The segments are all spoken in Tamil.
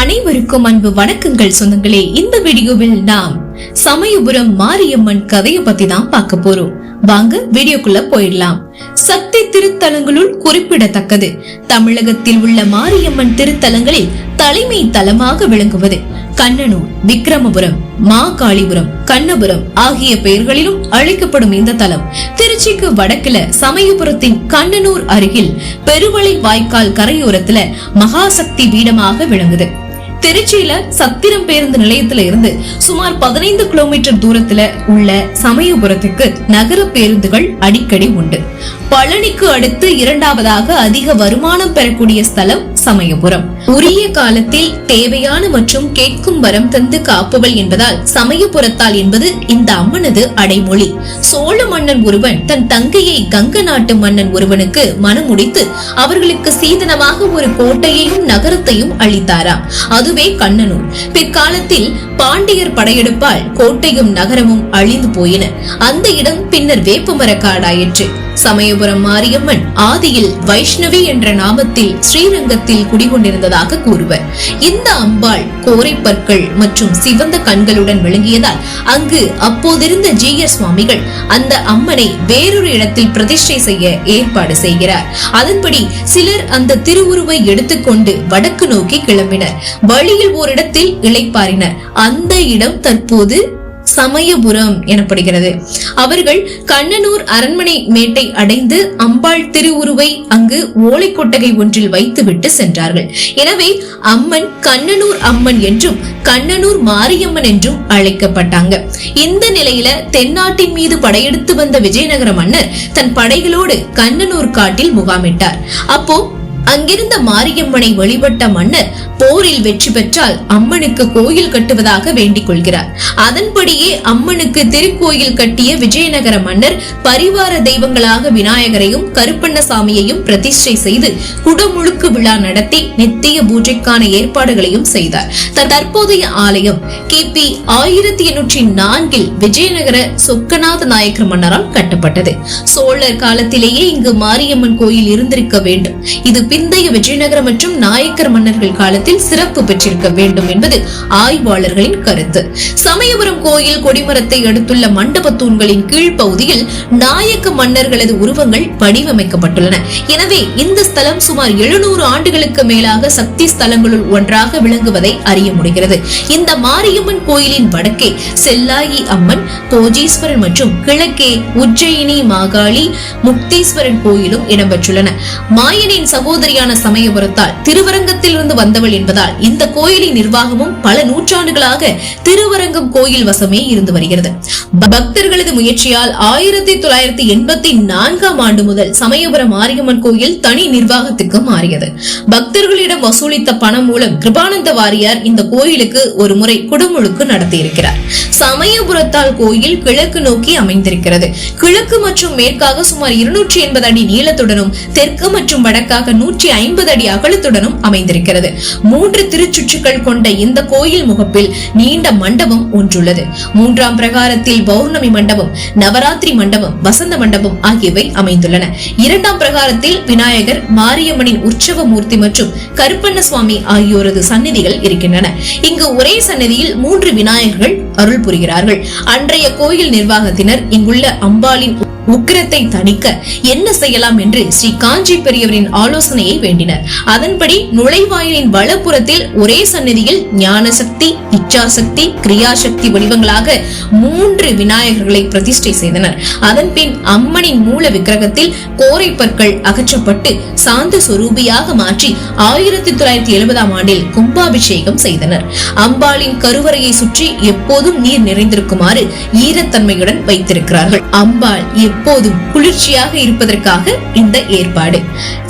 அனைவருக்கும் அன்பு வணக்கங்கள் சொந்தங்களே. இந்த வீடியோவில் நாம் சமயபுரம் மாரியம்மன் கதையை பத்தி தான் பார்க்க போறோம். வாங்க வீடியோக்குள்ள போயிடலாம். சக்தி திருத்தலங்களுள் குறிப்பிடத்தக்கது. தமிழகத்தில் உள்ள மாரியம்மன் திருத்தலங்களில் தலைமை தலமாக விளங்குவது கண்ணனூர் விக்ரமபுரம் மாகாளிபுரம் கண்ணபுரம் ஆகிய பெயர்களிலும் அழைக்கப்படும் இந்த தலம். திருச்சிக்கு வடக்குல சமயபுரத்தின் கண்ணனூர் அருகில் பெருவளை வாய்க்கால் கரையோரத்துல மகாசக்தி பீடமாக விளங்குது. திருச்சியில சத்திரம் பேருந்து நிலையத்துல இருந்து சுமார் பதினைந்து கிலோமீட்டர் தூரத்துல உள்ள சமயபுரத்துக்கு நகர பேருந்துகள் அடிக்கடி உண்டு. பழனிக்கு அடுத்து இரண்டாவதாக அதிக வருமானம் பெறக்கூடிய ஸ்தலம் சமயபுரம். உரிய காலத்தில் தேவையான மற்றும் கேட்கும் வரம் தந்து காப்பவள் என்பதால் சமயபுரத்தால் என்பது இந்த அம்மனது அடைமொழி. சோழ மன்னன் ஒருவன் தன் தங்கையை கங்க நாட்டு மன்னன் ஒருவனுக்கு மனமுடித்து அவர்களுக்கு சீதனமாக ஒரு கோட்டையையும் நகரத்தையும் அளித்தாராம். அதுவே கண்ணனூர். பிற்காலத்தில் பாண்டியர் படையெடுப்பால் கோட்டையும் நகரமும் அழிந்து போயின. அந்த இடம் பின்னர் வேப்பமர காடாயிற்று சமயபுரம் மாரியம்மன் ஆதியில் வைஷ்ணவி என்ற நாமத்தில் ஸ்ரீரங்கத்தில் குடிகொண்டிருந்ததாக கூறுவர். இந்த அம்பாள் கோரை பற்கள் மற்றும் சிவந்த கண்களுடன் விளங்கியதால் அங்கு அப்போதிருந்த ஜீயர் சுவாமிகள் அந்த அம்மனை வேறொரு இடத்தில் பிரதிஷ்டை செய்ய ஏற்பாடு செய்கிறார். அதன்படி சிலர் அந்த திருவுருவை எடுத்துக்கொண்டு வடக்கு நோக்கி கிளம்பினர். வழியில் ஓரிடத்தில் இளைப்பாறினர். அந்த இடம் தற்போது சமயபுரம் எனப்படுகிறது. அவர்கள் கண்ணனூர் அரண்மனை மேட்டை அடைந்து அம்பாள் திருவுருவை அங்கு ஓலைக்கொட்டகை ஒன்றில் வைத்துவிட்டு சென்றார்கள். எனவே அம்மன் கண்ணனூர் அம்மன் என்றும் கண்ணனூர் மாரியம்மன் என்றும் அழைக்கப்பட்டாங்க. இந்த நிலையில தென்னாட்டின் மீது படையெடுத்து வந்த விஜயநகர மன்னர் தன் படைகளோடு கண்ணனூர் காட்டில் முகாமிட்டார். அப்போ அங்கிருந்த மாரியம்மனை வழிபட்ட மன்னர் போரில் வெற்றி பெற்றால் அம்மனுக்கு கோயில் கட்டுவதாக வேண்டிக் கொள்கிறார். அதன்படியே அம்மனுக்கு திருக்கோயில் கட்டிய விஜயநகர மன்னர் பரிவார தெய்வங்களாக விநாயகரையும் கருப்பண்ணசாமியையும் பிரதிஷ்டை செய்து குடமுழுக்கு விழா நடத்தி நித்திய பூஜைக்கான ஏற்பாடுகளையும் செய்தார். தன் தற்போதைய ஆலயம் கிபி ஆயிரத்தி எண்ணூற்றி நான்கில் விஜயநகர சொக்கநாத நாயக்கர் மன்னரால் கட்டப்பட்டது. சோழர் காலத்திலேயே இங்கு மாரியம்மன் கோயில் இருந்திருக்க வேண்டும். இது பிந்தைய விஜயநகர மற்றும் நாயக்கர் மன்னர்கள் காலத்தில் சிறப்பு பெற்றிருக்க வேண்டும் என்பது ஆய்வாளர்களின் கருத்து. சமயபுரம் கோயில் கொடிமரத்தை அடுத்துள்ள மண்டப தூண்களின் கீழ்ப்பகுதியில் நாயக்க மன்னர்களது உருவங்கள் வடிவமைக்கப்பட்டுள்ளன எனவே இந்த ஸ்தலம் சுமார் எழுநூறு ஆண்டுகளுக்கு மேலாக சக்தி ஸ்தலங்களுள் ஒன்றாக விளங்குவதை அறிய முடிகிறது. இந்த மாரியம்மன் கோயிலின் வடக்கே செல்லாயி அம்மன் போஜீஸ்வரன் மற்றும் கிழக்கே உஜ்ஜயினி மாகாளி முக்தீஸ்வரன் கோயிலும் இடம்பெற்றுள்ளன. மாயனின் சகோதர சகோதரியான சமயபுரத்தால் திருவரங்கத்தில் இருந்து வந்தவள் என்பதால் இந்த கோயிலின் நிர்வாகமும் பல நூற்றாண்டுகளாக திருவரங்கம் கோயில் வசமே இருந்து வருகிறது. பக்தர்களது முயற்சியால் ஆயிரத்தி தொள்ளாயிரத்தி எண்பத்தி நான்காம் ஆண்டு முதல் சமயபுரம் மாரியம்மன் கோயில் தனி நிர்வாகத்துக்கு மாறியது. பக்தர்களிடம் வசூலித்த பணம் மூலம் கிருபானந்த வாரியார் இந்த கோயிலுக்கு ஒரு முறை குடமுழுக்கு நடத்தியிருக்கிறார். சமயபுரத்தால் கோயில் கிழக்கு நோக்கி அமைந்திருக்கிறது. கிழக்கு மற்றும் மேற்காக சுமார் இருநூற்றி எண்பது அடி நீளத்துடனும் தெற்கு மற்றும் வடக்காக நூற்றி நூற்றி ஐம்பது அடி அகலத்துடனும் அமைந்திருக்கிறது. மூன்று திருச்சுற்றுகள் கொண்ட இந்த கோயில் முகப்பில் நீண்ட மண்டபம் ஒன்றுள்ளது. மூன்றாம் பிரகாரத்தில் பௌர்ணமி மண்டபம் நவராத்திரி மண்டபம் வசந்த மண்டபம் ஆகியவை அமைந்துள்ளன. இரண்டாம் பிரகாரத்தில் விநாயகர் மாரியம்மனின் உற்சவ மூர்த்தி மற்றும் கருப்பண்ண சுவாமி ஆகியோரது சந்நிதிகள் இருக்கின்றன. இங்கு ஒரே சன்னதியில் மூன்று விநாயகர்கள் அருள் புரிகிறார்கள். அன்றைய கோயில் நிர்வாகத்தினர் இங்குள்ள அம்பாளின் உக்கிரத்தை தணிக்க என்ன செய்யலாம் என்று ஸ்ரீ காஞ்சி பெரியவரின் ஆலோசனையை வேண்டினர். அதன்படி நுழைவாயிலின் வலப்புறத்தில் ஒரே சன்னதியில் ஞானசக்தி இச்சாசக்தி கிரியாசக்தி வடிவங்களாக மூன்று விநாயகர்களை பிரதிஷ்டை செய்தனர். அதன்பின் அம்மனின் மூல விக்கிரகத்தில் கோரை பற்கள் அகற்றப்பட்டு சாந்த சொரூபியாக மாற்றி ஆயிரத்தி தொள்ளாயிரத்தி எழுபதாம் ஆண்டில் கும்பாபிஷேகம் செய்தனர். அம்பாளின் கருவறையை சுற்றி எப்போதும் நீர் நிறைந்திருக்குமாறு ஈரத்தன்மையுடன் வைத்திருக்கிறார்கள். அம்பாள் எப்போதும் குளிர்ச்சியாக இருப்பதற்காக இந்த ஏற்பாடு.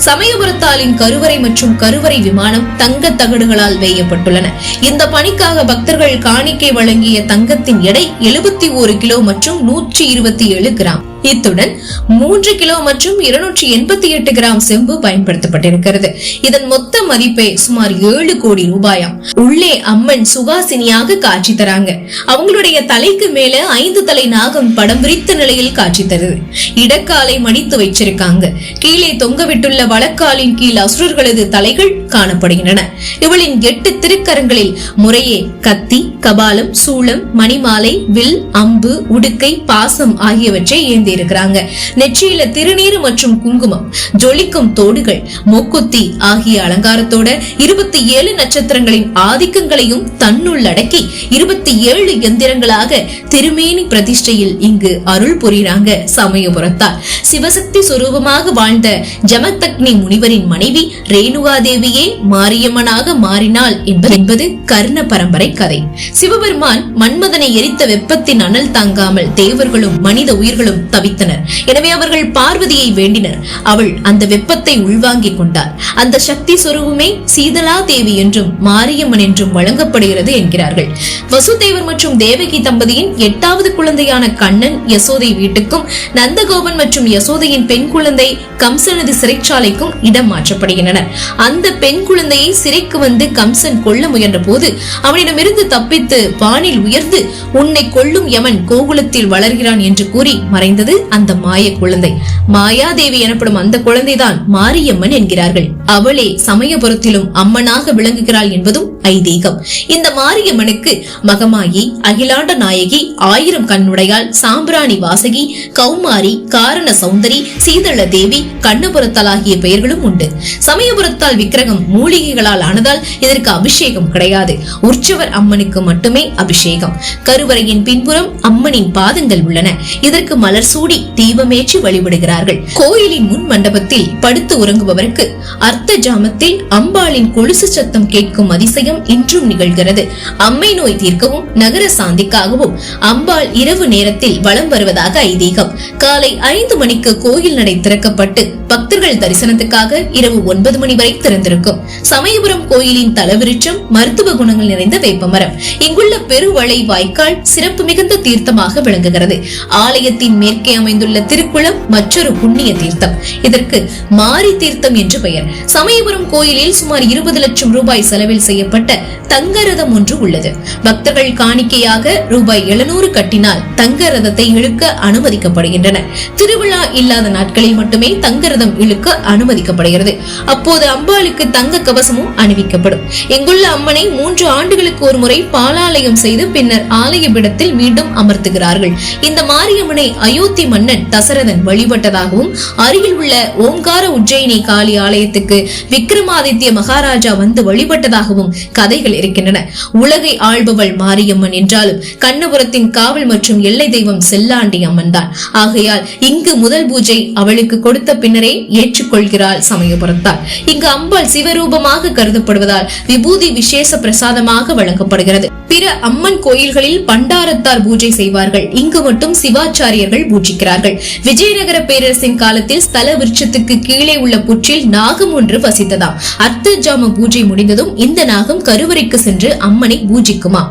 சமயபுரத்தாலின் கருவறை மற்றும் கருவறை விமானம் தங்க தகடுகளால் வேயப்பட்டுள்ளன. இந்த பணிக்காக பக்தர்கள் காணிக்கை வழங்கிய தங்கத்தின் எடை எழுபத்தி ஒரு கிலோ மற்றும் நூற்றி இருபத்தி ஏழு கிராம். இத்துடன் மூன்று கிலோ மற்றும் இருநூற்றி எண்பத்தி எட்டு கிராம் செம்பு பயன்படுத்தப்பட்டிருக்கிறது. இதன் மொத்த மதிப்பே சுமார் ஏழு கோடி ரூபாயாம் உள்ளே அம்மன் சுகாசினியாக காட்சி தராங்க. அவங்களுடைய தலைக்கு மேல ஐந்து தலை நாகம் படம் விரித்த நிலையில் காட்சி தருது. இடக்காலை மடித்து வைச்சிருக்காங்க. கீழே தொங்கவிட்டுள்ள வழக்காலின் கீழ் அசுரர்களது தலைகள் காணப்படுகின்றன. இவளின் எட்டு திருக்கரங்களில் முறையே கத்தி கபாலம் சூளம் மணிமாலை வில் அம்பு உடுக்கை பாசம் ஆகியவற்றை ஏந்தி இருக்கிறாங்க நெற்றியில திருநீறு மற்றும் குங்குமம் ஜொலிக்கும் தோடுகள் மூக்குத்தி ஆகிய அலங்காரத்தோட இருபத்தி ஏழு நட்சத்திரங்களின் ஆதிக்கங்களையும் தன்னுள் அடக்கி இருபத்தி ஏழு எந்திரங்களாக திருமேனி பிரதிஷ்டையில் இங்கு அருள் புரிகிறாங்க சமயபுரத்தார். சிவசக்தி சுரூபமாக வாழ்ந்த ஜமதக்னி முனிவரின் மனைவி ரேணுகா தேவியே மாரியம்மனாக மாறினாள் என்பது என்பது கர்ண பரம்பரை கதை. சிவபெருமான் மன்மதனை எரித்த வெப்பத்தின் அனல் தாங்காமல் தேவர்களும் மனித உயிர்களும் தவித்தனர். எனவே அவர்கள் பார்வதியை வேண்டினர். அவள் அந்த வெப்பத்தை உள்வாங்கிக் கொண்டார் அந்த சக்தி சொரூபமே சீதலா தேவி என்றும் மாரியம்மன் என்றும் வழங்கப்படுகிறது என்கிறார்கள். வசுதேவர் மற்றும் தேவகி தம்பதியின் எட்டாவது குழந்தையான கண்ணன் யசோதை வீட்டுக்கும் நந்தகோபன் மற்றும் யசோதையின் பெண் குழந்தை கம்சனது சிறைச்சாலைக்கும் இடம் மாற்றப்படுகின்றனர் அந்த பெண் குழந்தையை சிறைக்கு வந்து கம்சன் கொல்ல முயன்ற போது அவனிடமிருந்து தப்பித்து வானில் உயர்ந்து உன்னை கொல்லும் யமன் கோகுலத்தில் வளர்கிறான் என்று கூறி மறைந்தது அந்த மாய குழந்தை. மாயாதேவி எனப்படும் அந்த குழந்தைதான் மாரியம்மன் என்கிறார்கள். அவளே சமயபுரத்திலும் அம்மனாக விளங்குகிறாள் என்பதும் ஐதீகம். இந்த மாரியம்மனுக்கு மகமாயி அகிலாண்ட நாயகி ஆயிரம் கண்ணுடையாள் சாம்பிராணி வாசகி கௌமாரி காரண சௌந்தரி சீதள தேவி கண்ணபுரத்தால் ஆகிய பெயர்களும் உண்டு. சமயபுரத்தால் விக்கிரகம் மூலிகைகளால் ஆனதால் இதற்கு அபிஷேகம் கிடையாது. உற்சவர் அம்மனுக்கு மட்டுமே அபிஷேகம். கருவறையின் பின்புறம் அம்மனின் பாதங்கள் உள்ளன. இதற்கு மலர் சூடி தீபமேற்றி வழிபடுகிறார்கள். கோயிலின் முன் மண்டபத்தில் படுத்து உறங்குபவருக்கு அர்த்த ஜாமத்தில் அம்பாளின் கொலுசு சத்தம் கேட்கும் அதிசயம் இன்றும் நிகழ்கிறது. அம்மை நோய் தீர்க்கவும் நகர சாந்திக்காகவும் அம்பாள் இரவு நேரத்தில் வலம் வருவதாக ஐதீகம். காலை ஐந்து மணிக்கு கோயில் நடை திறக்கப்பட்டு பக்தர்கள் தரிசனத்துக்காக இரவு ஒன்பது மணி வரை திறந்திருக்கும். சமயபுரம் கோயிலின் தலவிருட்சம் மருத்துவ குணங்கள் நிறைந்த வேப்பமரம். இங்குள்ள பெருவளை வாய்க்கால் சிறப்பு மிகுந்த தீர்த்தமாக விளங்குகிறது. ஆலயத்தின் மேற்கே அமைந்துள்ள திருக்குளம் மற்றொரு புண்ணிய தீர்த்தம். இதற்கு மாரி தீர்த்தம் என்று பெயர். சமயபுரம் கோயிலில் சுமார் இருபது லட்சம் ரூபாய் செலவில் செய்யப்பட்டு தங்க ரதம் ஒன்று உள்ளது. பக்தர்கள் காணிக்கையாக ரூபாய் எழுநூறு கட்டினால் தங்க ரதத்தை இழுக்க அனுமதிக்கப்படுகின்றன. திருவிழா இல்லாத நாட்களில் மட்டுமே தங்க ரதம் இழுக்க அனுமதிக்கப்படுகிறது. அப்போது அம்பாளுக்கு தங்க கவசமும் அணிவிக்கப்படும். இங்குள்ள அம்மனை மூன்று ஆண்டுகளுக்கு ஒரு முறை பாலாலயம் செய்து பின்னர் ஆலய பிடத்தில் மீண்டும் அமர்த்துகிறார்கள். இந்த மாரியம்மனை அயோத்தி மன்னன் தசரதன் வழிபட்டதாகவும் அருகில் உள்ள ஓம்கார உஜ்ஜயினி காளி ஆலயத்துக்கு விக்ரமாதித்ய மகாராஜா வந்து வழிபட்டதாகவும் கதைகள் இருக்கின்றன. உலகை ஆள்பவள் மாரியம்மன் என்றாலும் கண்ணபுரத்தின் காவல் மற்றும் எல்லை தெய்வம் செல்லாண்டி அம்மன் தான். ஆகையால் இங்கு முதல் பூஜை அவளுக்கு கொடுத்த பின்னரே ஏற்றுக்கொள்கிறாள் சமயபுரத்தார். இங்கு அம்பாள் சிவரூபமாக கருதப்படுவதால் விபூதி விசேஷ பிரசாதமாக வழங்கப்படுகிறது. பிற அம்மன் கோயில்களில் பண்டாரத்தார் பூஜை செய்வார்கள். இங்கு மட்டும் சிவாச்சாரியர்கள் பூஜிக்கிறார்கள். விஜயநகர பேரரசின் காலத்தில் ஸ்தல விருட்சத்துக்கு கீழே உள்ள புற்றில் நாகம் ஒன்று வசித்ததாம். அர்த்த ஜாம பூஜை முடிந்ததும் இந்த நாகம் கருவறைக்கு சென்று அம்மனை பூஜிக்குமா?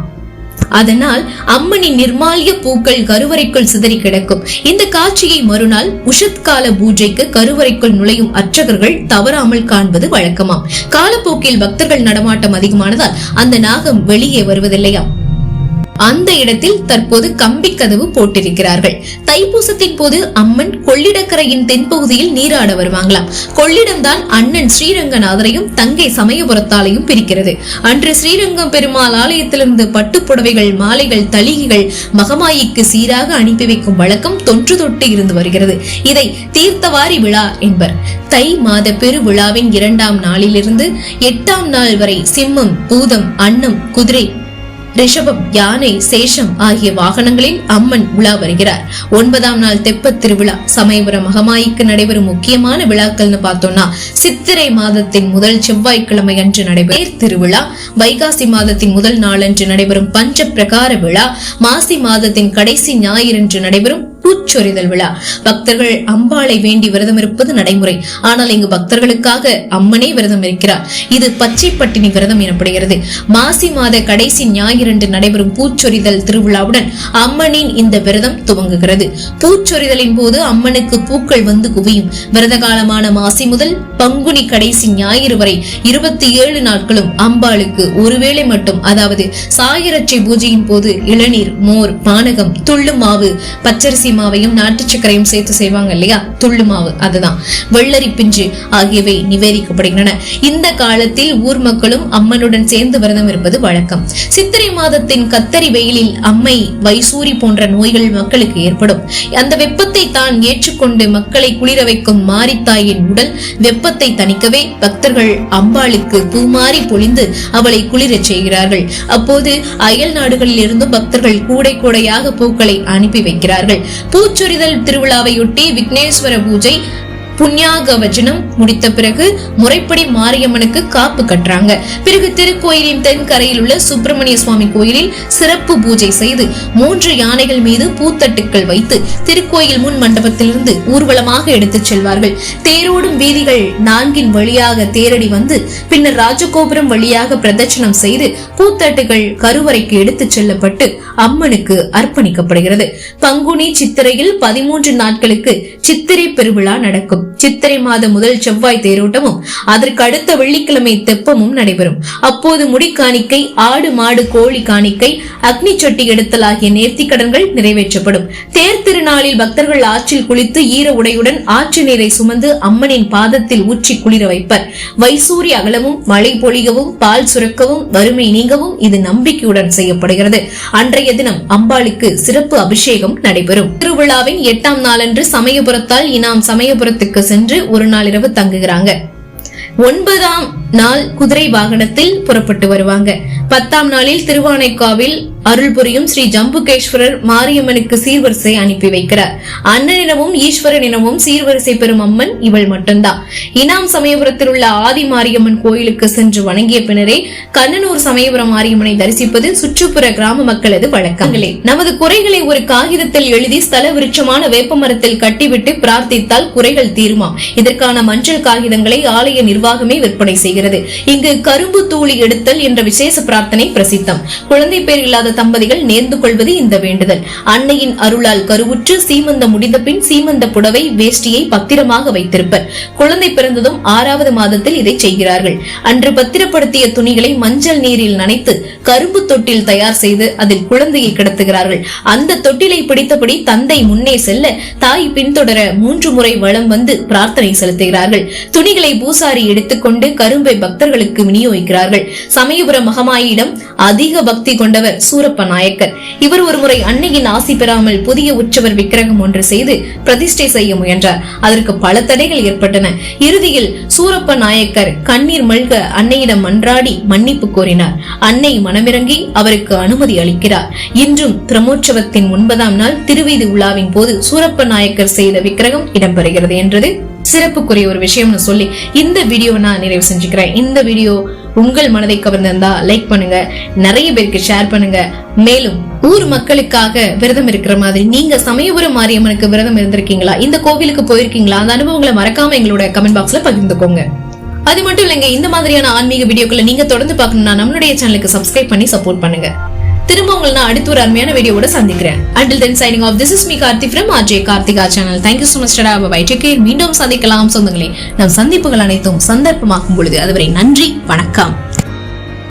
அதனால் அம்மனின் நிர்மால்ய பூக்கள் கருவறைக்குள் சிதறி கிடக்கும். இந்த காட்சியை மறுநாள் உஷத்கால பூஜைக்கு கருவறைக்குள் நுழையும் அர்ச்சகர்கள் தவறாமல் காண்பது வழக்கமாம். காலப்போக்கில் பக்தர்கள் நடமாட்டம் அதிகமானதால் அந்த நாகம் வெளியே வருவதில்லையாம். அந்த இடத்தில் தற்போது கம்பி கதவு போட்டிருக்கிறார்கள். தைப்பூசத்தின் போது அம்மன் கொள்ளிடக்கரையின் தென்பகுதியில் நீராட வருவாங்களாம். கொள்ளிடம் தான் அண்ணன் ஸ்ரீரங்கநாதரையும் தங்கை சமயபுரத்தாலையும் பிரிக்கிறது. அன்று ஸ்ரீரங்கம் பெருமாள் ஆலயத்திலிருந்து பட்டுப்புடவைகள் மாலைகள் தளிகைகள் மகமாயிக்கு சீராக அனுப்பி வைக்கும் வழக்கம் தொன்று தொட்டு இருந்து வருகிறது. இதை தீர்த்தவாரி விழா என்பர். தை மாத பெருவிழாவின் இரண்டாம் நாளிலிருந்து எட்டாம் நாள் வரை சிம்மம் பூதம் அன்னம் குதிரை ரிஷபம் யானை சேஷம் ஆகிய வாகனங்களில் அம்மன் உலா வருகிறார். ஒன்பதாம் நாள் தெப்பத் திருவிழா. சமயபுரம் மகமாயிக்கு நடைபெறும் முக்கியமான விழாக்கள்னு பார்த்தோம்னா சித்திரை மாதத்தின் முதல் செவ்வாய்க்கிழமை அன்று நடைபெறும் திருவிழா வைகாசி மாதத்தின் முதல் நாளன்று நடைபெறும் பஞ்ச பிரகார விழா மாசி மாதத்தின் கடைசி ஞாயிறன்று நடைபெறும் பூச்சொரிதல் விழா. பக்தர்கள் அம்பாளை வேண்டி விரதம் இருப்பது நடைமுறை. ஆனால் இங்கு பக்தர்களுக்காக அம்மனே விரதம் இருக்கிறார். இது பச்சை பட்டினி விரதம் எனப்படுகிறது. மாசி மாத கடைசி ஞாயிறன்று நடைபெறும் பூச்சொரிதல் திருவிழாவுடன் அம்மனின் இந்த விரதம் துவங்குகிறது. பூச்சொரிதலின் போது அம்மனுக்கு பூக்கள் வந்து குவியும். விரத காலமான மாசி முதல் பங்குனி கடைசி ஞாயிறு வரை இருபத்தி ஏழு நாட்களும் அம்பாளுக்கு ஒருவேளை மட்டும். அதாவது சாயிரட்சை பூஜையின் போது இளநீர் மோர் பானகம் துள்ளு மாவு பச்சரிசி மாவையும் நாட்டு சர்க்கரையும் சேர்த்து செய்வாங்க இல்லையா? துள்ளு மாவு அதுதான். வெள்ளரி பிஞ்சு ஆகியவை நிவேதிக்கப்படுகின்றன. இந்த காலத்தில் ஊர் மக்களும் அம்மனுடன் சேர்ந்து விரதம் இருப்பது வழக்கம். சித்திரை மாதத்தின் கத்தரி வெயிலில் அம்மை வைசூரி போன்ற நோய்கள் மக்களுக்கு ஏற்படும். அந்த வெப்பத்தை தான் ஏற்றுக்கொண்டு மக்களை குளிர வைக்கும் மாரித்தாயின் உடல் வெப்பத்தை தணிக்கவே பக்தர்கள் அம்பாளுக்கு பூமாறி பொழிந்து அவளை குளிரச் செய்கிறார்கள். அப்போது அயல் நாடுகளில் இருந்தும் பக்தர்கள் கூடை கூடையாக பூக்களை அனுப்பி வைக்கிறார்கள். பூச்சொரிதல் திருவிழாவையொட்டி விக்னேஸ்வர பூஜை புண்ணியாக வச்சனம் முடித்த பிறகு முறைப்படி மாரியம்மனுக்கு காப்பு கட்டுறாங்க. பிறகு திருக்கோயிலின் தென்கரையில் உள்ள சுப்பிரமணிய சுவாமி கோயிலில் சிறப்பு பூஜை செய்து மூன்று யானைகள் மீது பூத்தட்டுக்கள் வைத்து திருக்கோயில் முன் மண்டபத்திலிருந்து ஊர்வலமாக எடுத்துச் செல்வார்கள். தேரோடும் வீதிகள் நான்கின் வழியாக தேரடி வந்து பின்னர் ராஜகோபுரம் வழியாக பிரதட்சணம் செய்து பூத்தட்டுகள் கருவறைக்கு எடுத்துச் செல்லப்பட்டு அம்மனுக்கு அர்ப்பணிக்கப்படுகிறது. பங்குனி சித்திரையில் பதிமூன்று நாட்களுக்கு சித்திரை பெருவிழா நடக்கும். சித்திரை மாத முதல் செவ்வாய் தேரோட்டமும் அதற்கு அடுத்த வெள்ளிக்கிழமை தெப்பமும் நடைபெறும். அப்போது முடி காணிக்கை ஆடு மாடு கோழி காணிக்கை அக்னி சொட்டி எடுத்தல் ஆகிய நேர்த்தி கடன்கள் நிறைவேற்றப்படும். தேர் திருநாளில் பக்தர்கள் ஆற்றில் குளித்து ஈர உடையுடன் ஆற்று நீரை சுமந்து அம்மனின் பாதத்தில் ஊற்றி குளிர வைப்பர். வைசூரி அகலமும் மழை பொழிகவும் பால் சுரக்கவும் வறுமை நீங்கவும் இது நம்பிக்கையுடன் செய்யப்படுகிறது. அன்றைய தினம் அம்பாளுக்கு சிறப்பு அபிஷேகம் நடைபெறும். திருவிழாவின் எட்டாம் நாளன்று சமயபுரத்தால் இனாம் சமயபுரத்துக்கு சென்று ஒரு நாள் இரவு தங்குகிறாங்க. ஒன்பதாம் நாள் குதிரை வாகனத்தில் புறப்பட்டு வருவாங்க. பத்தாம் நாளில் திருவானைக்காவில் அருள் புரியும் ஸ்ரீ ஜம்புகேஸ்வரர் மாரியம்மனுக்கு சீர்வரிசை அனுப்பி வைக்கிறார். அண்ணனிடமும் ஈஸ்வரனிடமும் சீர்வரிசை பெறும் அம்மன் இவள் மட்டும்தான். இனாம் சமயபுரத்தில் உள்ள ஆதி மாரியம்மன் கோயிலுக்கு சென்று வணங்கிய பின்னரே கண்ணனூர் சமயபுரம் மாரியம்மனை தரிசிப்பது சுற்றுப்புற கிராம மக்களது வழக்கங்களே. நமது குறைகளை ஒரு காகிதத்தில் எழுதி ஸ்தல விருட்சமான வேப்ப மரத்தில் கட்டிவிட்டு பிரார்த்தித்தால் குறைகள் தீருமாம் இதற்கான மஞ்சள் காகிதங்களை ஆலய நிர்வாகமே விற்பனை செய்கிறது. இங்கு கரும்பு தூளி எடுத்தல் என்ற விசேஷ பிரார்த்தனை பிரசித்தம். குழந்தை பேர் இல்லாத தம்பதிகள் நேர்ந்து கொள்வது இந்த வேண்டுதல். அன்னையின் அருளால் கருவுற்று சீமந்தம் முடிந்த பின் சீமந்த புடவை வேஷ்டியை பத்திரமாக வைத்திருப்பர். குழந்தை பிறந்ததும் ஆறாவது மாதத்தில் இதை செய்கிறார்கள். அன்று பத்திரப்படுத்திய துணிகளை மஞ்சள் நீரில் நனைத்து கரும்பு தொட்டில் தயார் செய்து அதில் குழந்தையை கிடத்துகிறார்கள். அந்த தொட்டிலை பிடித்தபடி தந்தை முன்னே செல்ல தாய் பின்தொடர மூன்று முறை வளம் வந்து பிரார்த்தனை செலுத்துகிறார்கள். துணிகளை பூசாரி எடுத்துக்கொண்டு கரும்பை அன்பை பக்தர்களுக்கு விநியோகிக்கிறார்கள். சமயபுர மகமாயிடம் அதிக பக்தி கொண்டவர் சூரப்ப நாயக்கர். இவர் ஒருமுறை அன்னையின் ஆசி பெறாமல் புதிய உற்சவர் விக்கிரகம் ஒன்று செய்து பிரதிஷ்டை செய்ய முயன்றார். அதற்கு பல தடைகள் ஏற்பட்டன. இறுதியில் சூரப்ப நாயக்கர் கண்ணீர் மல்க அன்னையிடம் மன்றாடி மன்னிப்பு கோரினார். அன்னை மனமிறங்கி அவருக்கு அனுமதி அளிக்கிறார். இன்றும் பிரமோற்சவத்தின் ஒன்பதாம் நாள் திருவீதி உலாவின் போது சூரப்ப நாயக்கர் செய்த விக்கிரகம் இடம்பெறுகிறது என்றது சிறப்புக்குரிய ஒரு விஷயம்னு சொல்லி இந்த வீடியோ நான் நிறைவு செஞ்சுக்கிறேன். இந்த வீடியோ உங்கள் மனதை கவர்ந்திருந்தா லைக் பண்ணுங்க. நிறைய பேருக்கு ஷேர் பண்ணுங்க. மேலும் ஊர் மக்களுக்காக விரதம் இருக்கிற மாதிரி நீங்க சமயபுரம் மாரியம்மனுக்கு விரதம் இருந்திருக்கீங்களா? இந்த கோவிலுக்கு போயிருக்கீங்களா? அந்த அனுபவங்களை மறக்காம எங்களோட கமெண்ட் பாக்ஸ்ல பகிர்ந்துக்கோங்க. அது மட்டும் இல்லைங்க இந்த மாதிரியான ஆன்மீக வீடியோக்களை நீங்க தொடர்ந்து பார்க்கணும்னா நம்மளுடைய சேனலுக்கு சப்ஸ்கிரைப் பண்ணி சப்போர்ட் பண்ணுங்க. திரும்ப உங்களை நான் அடுத்த ஒரு அருமையான வீடியோவோட சந்திக்கிறேன். Until then signing off this is me Karthi from RJ Karthika channel thank you so much tata bye take care மீண்டும் சந்திக்கலாம் சொந்தங்களே. நம் சந்திப்புகள் அனைத்தும் சந்தர்ப்பமாகும் பொழுது. அதுவரை நன்றி வணக்கம்.